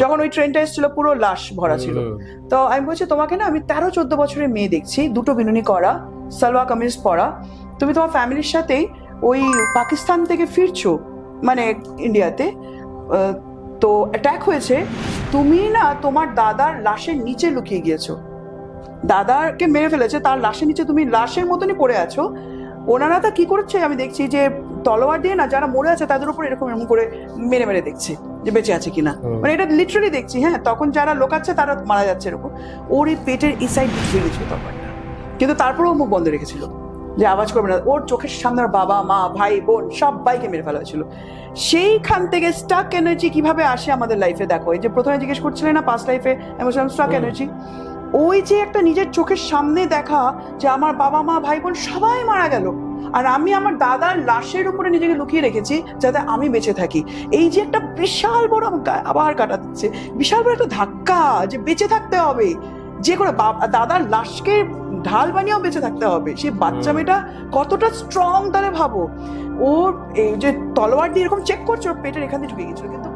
যখন ওই ট্রেনটা এসেছিল পুরো লাশ ভরা ছিল। তো আমি বলছি তোমাকে না আমি তেরো চোদ্দ বছরের মেয়ে দেখছি দুটো বিনুনি করা সালোয়া কামিজ পরা। তুমি তোমার ফ্যামিলির সাথেই ওই পাকিস্তান থেকে ফিরছো মানে ইন্ডিয়াতে তো অ্যাটাক হয়েছে। তুমি না তোমার দাদার লাশের নিচে লুকিয়ে গিয়েছো। দাদাকে মেরে ফেলেছে তার লাশের নিচে তুমি লাশের মতনই পড়ে আছো। ওনারা তা কি করছে আমি দেখছি যে তলোয়ার দিয়ে না যারা মরে আছে তাদের উপর এরকম এরকম করে মেরে মেরে দেখছে যে বেঁচে আছে কিনা। মানে এটা লিটারালি দেখছি হ্যাঁ তখন যারা লোকাচ্ছে তারা মারা যাচ্ছে এরকম। ওর এই পেটের এই সাইড ঢুকে গেছিল তলোয়ারটা। কিন্তু তারপরেও মুখ বন্ধ রেখেছিল যে আওয়াজ করবে না। ওর চোখের সামনে বাবা মা ভাই বোন সবাইকে মেরে ফেলা হয়েছিল। সেইখান থেকে স্টাক এনার্জি কীভাবে আসে আমাদের লাইফে দেখো এই যে প্রথমে জিজ্ঞেস করছিলে না পাস্ট লাইফে এমোশনাল স্টাক এনার্জি ওই যে একটা নিজের চোখের সামনে দেখা যে আমার বাবা মা ভাই বোন সবাই মারা গেল। আর আমি আমার দাদার লাশের উপরে নিজেকে লুকিয়ে রেখেছি যাতে আমি বেঁচে থাকি। এই যে একটা বিশাল বড় আবার কাটা দিচ্ছে। বিশাল বড় একটা ধাক্কা যে বেঁচে থাকতে হবে। যে করে দাদার লাশকে ঢাল বানিয়েও বেঁচে থাকতে হবে। সেই বাচ্চা মেয়েটা কতটা স্ট্রং তাহলে ভাবো। ওর এই যে তলোয়ার দিয়ে এরকম চেক করছে ওর পেটের এখান দিয়ে ঢুকে গেছিল কিন্তু